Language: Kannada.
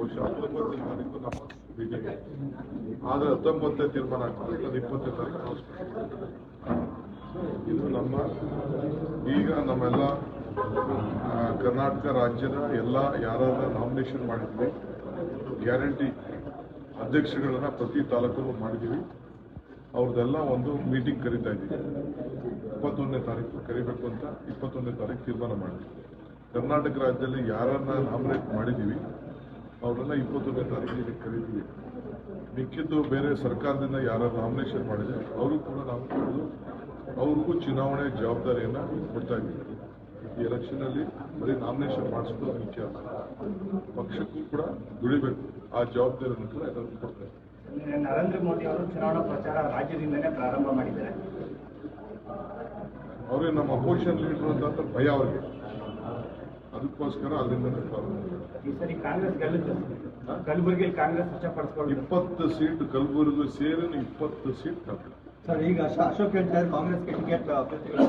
ಬಹುಶಃ ಹತ್ತೊಂಬತ್ತನೇ ತಾರೀಕು ನಮ್ಮ ಮೀಟಿಂಗ್ ಆದರೆ ಹತ್ತೊಂಬತ್ತನೇ ತೀರ್ಮಾನ ಆಗ್ತದೆ. ಇಪ್ಪತ್ತನೇ ತಾರೀಕು ಇದು ನಮ್ಮ ಈಗ ನಮ್ಮೆಲ್ಲ ಕರ್ನಾಟಕ ರಾಜ್ಯದ ಎಲ್ಲ ಯಾರಾದ ನಾಮಿನೇಷನ್ ಮಾಡಿದ್ವಿ. ಗ್ಯಾರಂಟಿ ಅಧ್ಯಕ್ಷಗಳನ್ನ ಪ್ರತಿ ತಾಲೂಕಲ್ಲೂ ಮಾಡಿದ್ದೀವಿ. ಅವ್ರದ್ದೆಲ್ಲ ಒಂದು ಮೀಟಿಂಗ್ ಕರಿತಾ ಇದ್ದೀವಿ. ಇಪ್ಪತ್ತೊಂದನೇ ತಾರೀಕು ಕರಿಬೇಕು ಅಂತ ಇಪ್ಪತ್ತೊಂದನೇ ತಾರೀಕು ತೀರ್ಮಾನ ಮಾಡಿದ್ವಿ. ಕರ್ನಾಟಕ ರಾಜ್ಯದಲ್ಲಿ ಯಾರನ್ನ ನಾಮಿನೇಟ್ ಮಾಡಿದ್ದೀವಿ ಅವರೆಲ್ಲ ಇಪ್ಪತ್ತೊಂದನೇ ತಾರೀಕಿಗೆ ಕರೀತೀವಿ. ಮಿಕ್ಕಿದ್ದು ಬೇರೆ ಸರ್ಕಾರದಿಂದ ಯಾರು ನಾಮಿನೇಷನ್ ಮಾಡಿದೆ ಅವರು ಕೂಡ ನಾವು ಕರೆದು ಅವ್ರಿಗೂ ಚುನಾವಣೆ ಜವಾಬ್ದಾರಿಯನ್ನು ಕೊಡ್ತಾ ಇದ್ದೀವಿ. ಈ ಎಲೆಕ್ಷನ್ ಅಲ್ಲಿ ಬರೀ ನಾಮಿನೇಷನ್ ಮಾಡಿಸೋದು ಮುಖ್ಯ. ಪಕ್ಷಕ್ಕೂ ಕೂಡ ದುಡಿಬೇಕು. ಆ ಜವಾಬ್ದಾರಿಯನ್ನು ಕೂಡ ಎಲ್ಲರಿಗೂ ಕೊಡ್ತಾರೆ ನರೇಂದ್ರ ಮೋದಿ ಅವರು ಚುನಾವಣಾ ಪ್ರಚಾರ ರಾಜ್ಯದಿಂದಲೇ ಪ್ರಾರಂಭ ಮಾಡಿದ್ದಾರೆ. ಅವರೇ ನಮ್ಮ ಅಪೋಸಿಷನ್ ಲೀಡರ್ ಅಂತ ಭಯ ಅವರಿಗೆ. ಅದಕ್ಕೋಸ್ಕರ ಅಲ್ಲಿಂದನೇ ಪ್ರಾರಂಭ ಈ ಸರಿ ಕಾಂಗ್ರೆಸ್ ಗೆಲ್ಲುತ್ತೆ. ಕಲಬುರಗಿಯಲ್ಲಿ ಕಾಂಗ್ರೆಸ್ ವಶಪಡಿಸಿಕೊಂಡು ಇಪ್ಪತ್ತು ಸೀಟ್ ಕಲಬುರಗಿ ಸೇರಿ ಇಪ್ಪತ್ತು ಸೀಟ್ ಸರ್ ಈಗ ಅಶೋಕ್ ಹೇಳ್ತಾರೆ ಕಾಂಗ್ರೆಸ್ಗೆ ಟಿಕೆಟ್ ಅಭ್ಯರ್ಥಿಗಳು.